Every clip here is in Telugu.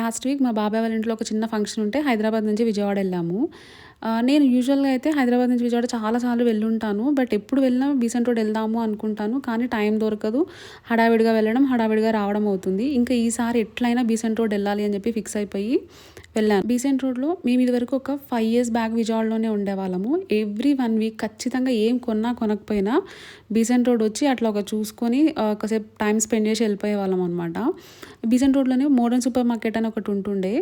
లాస్ట్ వీక్ మా బాబాయ్ వాళ్ళ ఇంట్లో ఒక చిన్న ఫంక్షన్ ఉంటే హైదరాబాద్ నుంచి విజయవాడ వెళ్ళాము. నేను యూజువల్గా అయితే హైదరాబాద్ నుంచి విజయవాడ చాలాసార్లు వెళ్ళుంటాను బట్ ఎప్పుడు వెళ్ళినా బీసెంట్ రోడ్ వెళ్దాము అనుకుంటాను కానీ టైం దొరకదు. హడావిడిగా వెళ్ళడం హడావిడిగా రావడం అవుతుంది. ఇంకా ఈసారి ఎట్లయినా బీసెంట్ రోడ్ వెళ్ళాలి అని చెప్పి ఫిక్స్ అయిపోయి వెళ్ళాను. బీసెంట్ రోడ్లో మేము ఇదివరకు ఒక ఫైవ్ ఇయర్స్ బ్యాక్ విజయవాడలోనే ఉండేవాళ్ళము. ఎవ్రీ వన్ వీక్ ఖచ్చితంగా ఏం కొన్నా కొనకపోయినా బీసెంట్ రోడ్ వచ్చి అట్లా ఒక చూసుకొని ఒకసేపు కాసేపు టైం స్పెండ్ చేసి వెళ్ళిపోయే వాళ్ళం అనమాట బీసెంట్ రోడ్లోనే మోడర్న్ సూపర్ మార్కెట్ అని ఒకటి ఉంటుండే.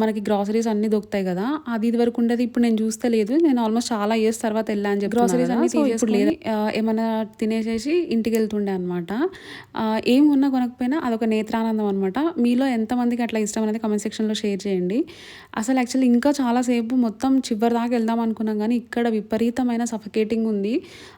మనకి గ్రాసరీస్ అన్నీ దొరుకుతాయి కదా అది ఇది వరకు ఉండేది. ఇప్పుడు నేను చూస్తే లేదు. నేను ఆల్మోస్ట్ చాలా ఇయర్స్ తర్వాత వెళ్ళాను చెప్పి గ్రాసరీస్ అన్ని ఇప్పుడు లేదు. ఆ, ఏమైనా తినేసేసి ఇంటికి వెళ్తుండే అనమాట ఏం ఉన్నా కొనకపోయినా అదొక నేత్రానందం అనమాట మీలో ఎంతమందికి అట్లా ఇష్టం అనేది కమెంట్ సెక్షన్లో షేర్ చేయండి. అసలు యాక్చువల్లీ ఇంకా చాలాసేపు మొత్తం చివరి దాకా వెళ్దాం అనుకున్నాం కానీ ఇక్కడ విపరీతమైన సఫకేటింగ్ ఉంది.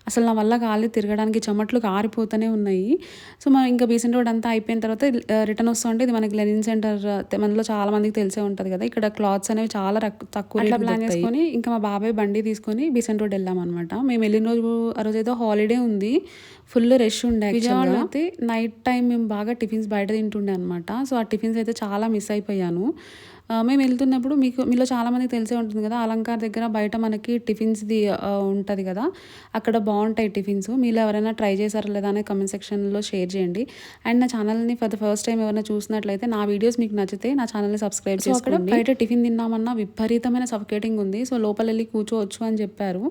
అసలు నా వల్ల కాలేదు తిరగడానికి చెమట్లు కారిపోతూనే ఉన్నాయి. సో మనం ఇంకా బీసెంట్ రోడ్ అంతా అయిపోయిన తర్వాత రిటర్న్ వస్తుంటే ఇది మనకి లెనిన్ సెంటర్ మనలో చాలా మందికి తెలిసే ఉంటుంది కదా. ఇక్కడ క్లాత్స్ అనేవి చాలా తక్కువ ప్లాన్ చేసుకొని ఇంకా మా బాబాయ్ బండి తీసుకొని బీసెంట్ రోడ్ వెళ్ళాం అనమాట మేము వెళ్ళిన రోజు ఆ రోజు ఏదో హాలిడే ఉంది. ఫుల్ రష్ ఉండే విజయవాడలో అయితే నైట్ టైం మేము బాగా టిఫిన్స్ బయట తింటుండే అనమాట సో ఆ టిఫిన్స్ అయితే చాలా మిస్ అయిపోయాను. మేము వెళ్తున్నప్పుడు మీకు మీలో చాలామందికి తెలిసే ఉంటుంది కదా అలంకార్ దగ్గర బయట మనకి టిఫిన్స్ది ఉంటుంది కదా అక్కడ బాగుంటాయి టిఫిన్స్. మీరు ఎవరైనా ట్రై చేశారా లేదా అనేది కమెంట్ సెక్షన్లో షేర్ చేయండి. అండ్ నా ఛానల్ని ఫర్ ద ఫస్ట్ టైం ఎవరైనా చూసినట్లయితే నా వీడియోస్ మీకు నచ్చితే నా ఛానల్ని సబ్స్క్రైబ్ చేసుకోండి. బయట టిఫిన్ తిన్నామన్నా విపరీతమైన సఫకేటింగ్ ఉంది. సో లోపల వెళ్ళి కూర్చోవచ్చు అని చెప్పారు.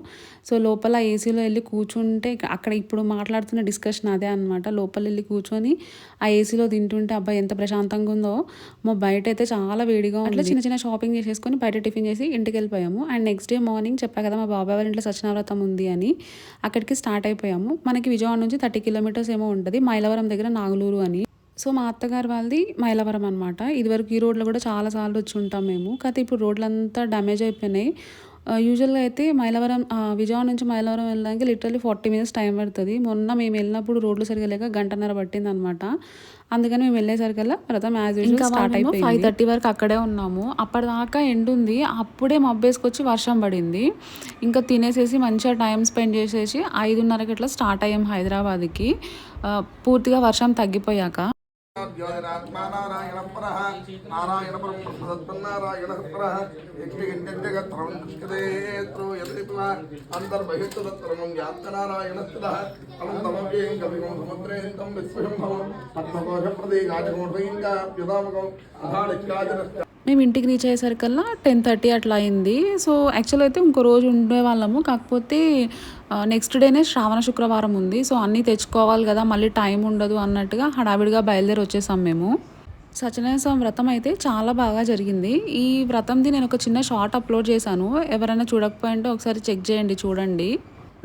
సో లోపల ఏసీలో వెళ్ళి కూర్చుంటే అక్కడ ఇప్పుడు మాట్లాడుతున్న డిస్కషన్ అదే అనమాట లోపల వెళ్ళి కూర్చొని ఆ ఏసీలో తింటుంటే అబ్బాయి ఎంత ప్రశాంతంగా ఉందో. మా బయట అయితే చాలా వేడిగా అట్లా చిన్న చిన్న షాపింగ్ చేసేసుకొని బయట టిఫిన్ చేసి ఇంటికి వెళ్ళిపోయాము అండ్ నెక్స్ట్ డే మార్నింగ్ చెప్పా కదా మా బాబాయ్ వాళ్ళ ఇంట్లో సత్యనావ్రతం ఉంది అని అక్కడికి స్టార్ట్ అయిపోయాము. మనకి విజయవాడ నుంచి థర్టీ కిలోమీటర్స్ ఏమో ఉంటుంది మైలవరం దగ్గర నాగలూరు అని. సో మా అత్తగారు వాళ్ళది మైలవరం అనమాట ఇదివరకు ఈ రోడ్లో కూడా చాలా సార్లు వచ్చి ఉంటాం మేము. కాకపోతే ఇప్పుడు రోడ్లంతా డ్యామేజ్ అయిపోయినాయి. యూజువల్గా అయితే మైలవరం విజయవాడ నుంచి మైలవరం వెళ్ళడానికి లిటరల్లీ ఫార్టీ మినిట్స్ టైం పడుతుంది. మొన్న మేము వెళ్ళినప్పుడు రోడ్లు సరిగా లేక గంటన్నర పట్టింది అనమాట అందుకని మేము వెళ్ళేసరికల్లా రథం యాజ్ యూజువల్ స్టార్ట్ అయిపోయింది. ఫైవ్ థర్టీ వరకు అక్కడే ఉన్నాము. అప్పటిదాకా ఎండ్ ఉంది. అప్పుడే మబ్బేసుకొచ్చి వర్షం పడింది. ఇంకా తినేసేసి మంచిగా టైం స్పెండ్ చేసేసి ఐదున్నరకి ఇట్లా స్టార్ట్ అయ్యాం హైదరాబాద్కి. పూర్తిగా వర్షం తగ్గిపోయాక. ज्योतिरात्मा नारायणपरः नारायणपरं प्रसदत्तन्नारायणपरः यज्ञयज्ञजगत्रवं कृष्यते त्रूयते अन्तर्बहिस्तु तत्सर्वं व्याप्तनारायणस्थितः अनन्तमव्ययं कविगं समुद्रेन्तं विस्मयं भवं पद्मकोशप्रति राजकोटयिङ्गाप्युदामकं अथालिकाजनश्च మేము ఇంటికి రీచ్ అయ్యేసరికల్లా టెన్ థర్టీ అట్లా అయింది. సో యాక్చువల్ అయితే ఇంకో రోజు ఉండే వాళ్ళము కాకపోతే నెక్స్ట్ డేనే శ్రావణ శుక్రవారం ఉంది. సో అన్నీ తెచ్చుకోవాలి కదా మళ్ళీ టైం ఉండదు అన్నట్టుగా హడావిడిగా బయలుదేరి వచ్చేసాం మేము. సత్యనారాయణ స్వామి వ్రతం అయితే చాలా బాగా జరిగింది. ఈ వ్రతంది నేను ఒక చిన్న షార్ట్ అప్లోడ్ చేశాను. ఎవరైనా చూడకపోయింటే ఒకసారి చెక్ చేయండి చూడండి.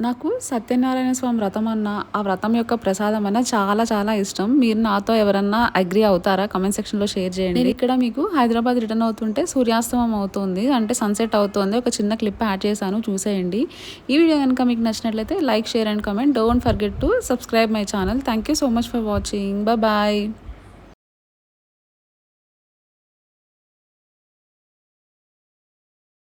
నాకు సత్యనారాయణ స్వామి వ్రతం అన్న ఆ వ్రతం యొక్క ప్రసాదం అన్న చాలా చాలా ఇష్టం. మీరు నాతో ఎవరన్నా అగ్రి అవుతారా? కమెంట్ సెక్షన్లో షేర్ చేయండి. నేను ఇక్కడ మీకు హైదరాబాద్ రిటర్న్ అవుతుంటే సూర్యాస్తమం అవుతుంది అంటే సన్సెట్ అవుతుంది. ఒక చిన్న క్లిప్ యాడ్ చేశాను చూసేయండి. ఈ వీడియో కనుక మీకు నచ్చినట్లయితే like share and comment don't forget to subscribe my channel thank you so much for watching bye